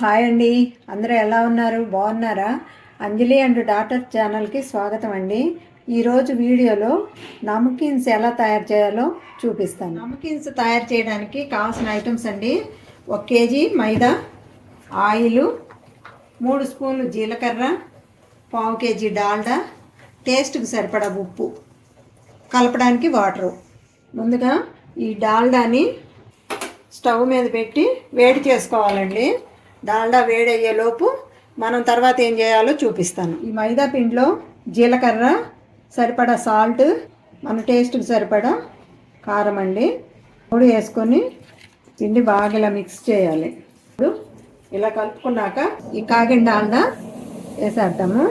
Hi అండి. అందరూ ఎలా ఉన్నారు? బాగున్నారా? అంజలి అండ్ డాటర్ ఛానల్కి స్వాగతం అండి. ఈరోజు వీడియోలో నమ్కిన్స్ ఎలా తయారు చేయాలో చూపిస్తాను. నమ్కిన్స్ తయారు చేయడానికి కావాల్సిన ఐటమ్స్ అండి. ఒక కేజీ మైదా ఆయిలు మూడు స్పూన్లు జీలకర్ర పావు కేజీ డాల్డా టేస్ట్కి సరిపడా ఉప్పు. కలపడానికి వాటరు. ముందుగా ఈ డాల్డాని స్టవ్ మీద పెట్టి వేడి చేసుకోవాలండి. డాల్డా వేడి అయ్యేలోపు మనం తర్వాత ఏం చేయాలో చూపిస్తాను. ఈ మైదా పిండిలో జీలకర్ర సరిపడా సాల్ట్ మన టేస్ట్కి సరిపడా కారం అండి. పొడి వేసుకొని పిండి బాగా ఇలా మిక్స్ చేయాలి. ఇప్పుడు ఇలా కలుపుకున్నాక ఈ కాగిన దాండా వేసేద్దాము.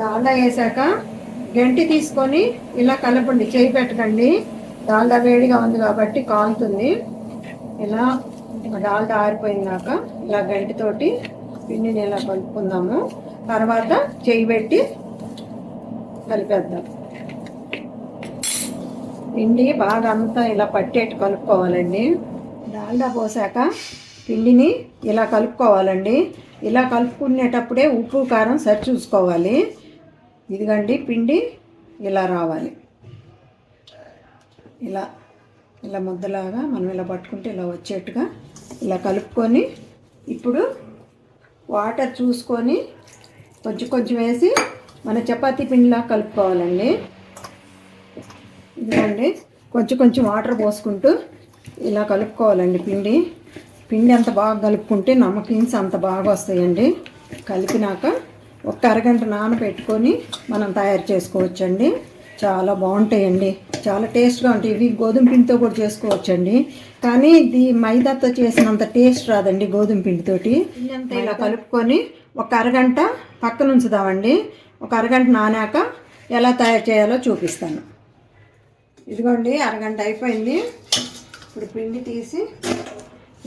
దాండా వేసాక గంటి తీసుకొని ఇలా కలపండి చేయి పెట్టకండి. డాల్డా వేడిగా ఉంది కాబట్టి కాలుతుంది. ఇలా డాల్డా ఆరిపోయినాక ఇలా గంటితోటి పిండిని ఇలా కలుపుకుందాము. తర్వాత చేయి పెట్టి కలిపేద్దాం. పిండి బాగా అంతా ఇలా పట్టేట్టు కలుపుకోవాలండి. డాల్డా పోసాక పిండిని ఇలా కలుపుకోవాలండి. ఇలా కలుపుకునేటప్పుడే ఉప్పు కారం సరి చూసుకోవాలి. ఇదిగండి పిండి ఇలా రావాలి. ఇలా ఇలా ముద్దలాగా మనం ఇలా పట్టుకుంటే ఇలా వచ్చేట్టుగా ఇలా కలుపుకొని ఇప్పుడు వాటర్ చూసుకొని కొంచెం కొంచెం వేసి మన చపాతీ పిండిలా కలుపుకోవాలండి. ఇదిగోండి కొంచెం కొంచెం వాటర్ పోసుకుంటూ ఇలా కలుపుకోవాలండి పిండి. పిండి అంత బాగా కలుపుకుంటే నమ్మకిన్స్ అంత బాగా వస్తాయండి. కలిపినాక ఒక అరగంట నానబెట్టుకొని మనం తయారు చేసుకోవచ్చండి. చాలా బాగుంటాయండి. చాలా టేస్ట్గా ఉంటాయి. ఇవి గోధుమ పిండితో కూడా చేసుకోవచ్చండి. కానీ ఇది మైదాతో చేసినంత టేస్ట్ రాదండి గోధుమ పిండితోటి. ఇలా కలుపుకొని ఒక అరగంట పక్కన ఉంచుదామండి ఒక అరగంట నానాక ఎలా తయారు చేయాలో చూపిస్తాను. ఇదిగోండి అరగంట అయిపోయింది. ఇప్పుడు పిండి తీసి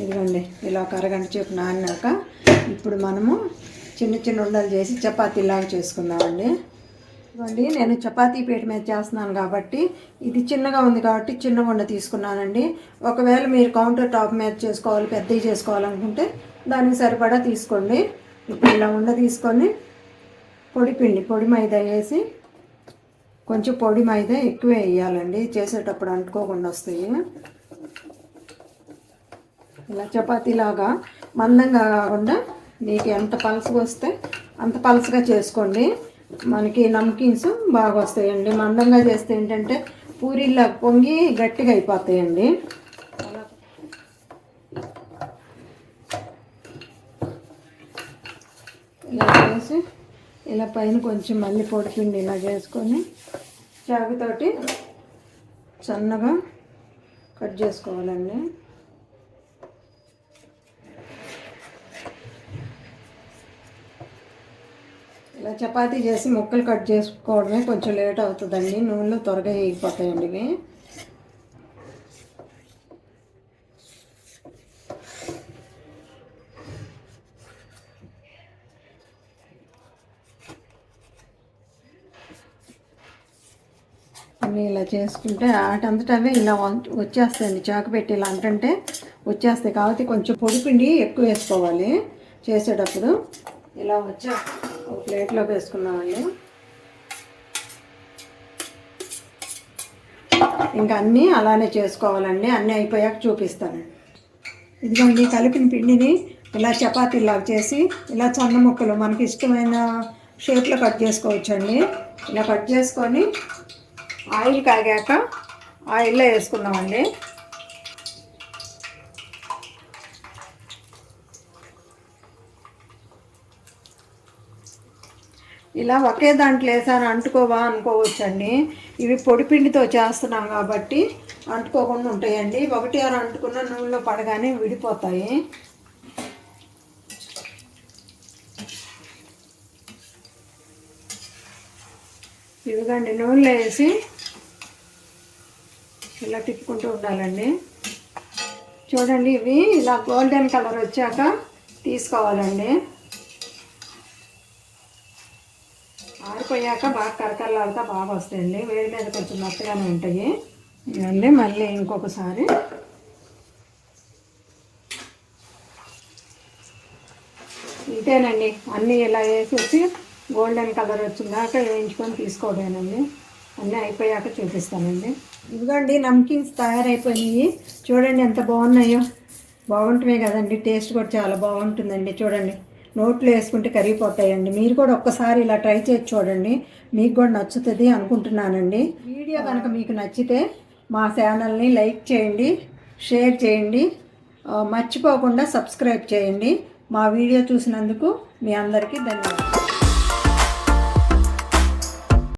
ఇదిగోండి ఇలా ఒక అరగంట సేపు నానాక ఇప్పుడు మనము చిన్న చిన్న ఉండలు చేసి చపాతీలాగా చేసుకుందామండి. ఇదిగోండి నేను చపాతీ పీట మీద చేస్తున్నాను కాబట్టి ఇది చిన్నగా ఉంది కాబట్టి చిన్న ఉండ తీసుకున్నానండి. ఒకవేళ మీరు కౌంటర్ టాప్ మీద చేసుకోవాలి పెద్దవి చేసుకోవాలనుకుంటే దానికి సరిపడా తీసుకోండి. ఇప్పుడు ఇలా ఉండ తీసుకొని పొడి పిండి పొడి మైదా వేసి కొంచెం పొడి మైదా ఎక్కువ వేయాలండి. చేసేటప్పుడు అంటుకోకుండా వస్తాయి. ఇలా చపాతీలాగా మందంగా కాకుండా మీకు ఎంత పలసగా వస్తే అంత పలసగా చేసుకోండి. మనకి నమ్కిన్స్ బాగా వస్తాయండి. మందంగా చేస్తే ఏంటంటే పూరీలా పొంగి గట్టిగా అయిపోతాయండి. ఇలా చేసి ఇలా పైన కొంచెం మళ్ళీ పొడి పిండి ఇలా చేసుకొని చాకుతోటి సన్నగా కట్ చేసుకోవాలండి. ఇలా చపాతీ చేసి ముక్కలు కట్ చేసుకోవడమే కొంచెం లేట్ అవుతుందండి. నూనెలో త్వరగా వేగిపోతాయండి ఇవి. ఇలా చేసుకుంటే ఆటంతటవే ఇలా వచ్చేస్తాయండి. చాకు పెట్టి ఇలా అంటే వచ్చేస్తాయి. కాబట్టి కొంచెం పొడిపిండి ఎక్కువ వేసుకోవాలి చేసేటప్పుడు. ఇలా వచ్చా ఒక ప్లేట్లోకి వేసుకున్నామండి. ఇంకా అన్నీ అలానే చేసుకోవాలండి. అన్నీ అయిపోయాక చూపిస్తానండి ఇదిగోండి కలిపిన పిండిని ఇలా చపాతీలా చేసి ఇలా సన్న ముక్కలు మనకి ఇష్టమైన షేప్లో కట్ చేసుకోవచ్చండి. ఇలా కట్ చేసుకొని ఆయిల్ కాగాక ఆయిల్లో వేసుకుందామండి. ఇలా ఒకే దాంట్లో వేసాను అంటుకోవా అనుకోవచ్చండి. ఇవి పొడిపిండితో చేస్తున్నాం కాబట్టి అంటుకోకుండా ఉంటాయండి. ఒకటి ఆరు అంటుకున్న నూనెలో పడగానే విడిపోతాయి. ఇవిగండి నూనెలో వేసి ఇలా తిప్పుకుంటూ ఉండాలండి. చూడండి ఇవి ఇలా గోల్డెన్ కలర్ వచ్చాక తీసుకోవాలండి. ఉడికిపోయాక బాగా కరకరలు అంతా బాగా వస్తాయండి. వేడి మీద కొంచెం మెత్తగానే ఉంటాయి. ఇవన్నీ మళ్ళీ ఇంకొకసారి. ఇంతేనండి. అన్నీ ఇలా వేసేసి గోల్డెన్ కలర్ వచ్చిందాక వేయించుకొని తీసుకోవడానండి అన్నీ అయిపోయాక చూపిస్తానండి. ఇదిగోండి నమ్కిన్స్ తయారైపోయినాయి. చూడండి ఎంత బాగున్నాయో. బాగుంటున్నాయి కదండి. టేస్ట్ కూడా చాలా బాగుంటుందండి. చూడండి. నోట్లో వేసుకుంటే కరిగిపోతాయండి. మీరు కూడా ఒక్కసారి ఇలా ట్రై చేసి చూడండి. మీకు కూడా నచ్చుతుంది అనుకుంటున్నానండి. వీడియో కనుక మీకు నచ్చితే మా ఛానల్ని లైక్ చేయండి షేర్ చేయండి మర్చిపోకుండా సబ్స్క్రైబ్ చేయండి. మా వీడియో చూసినందుకు మీ అందరికీ ధన్యవాదాలు.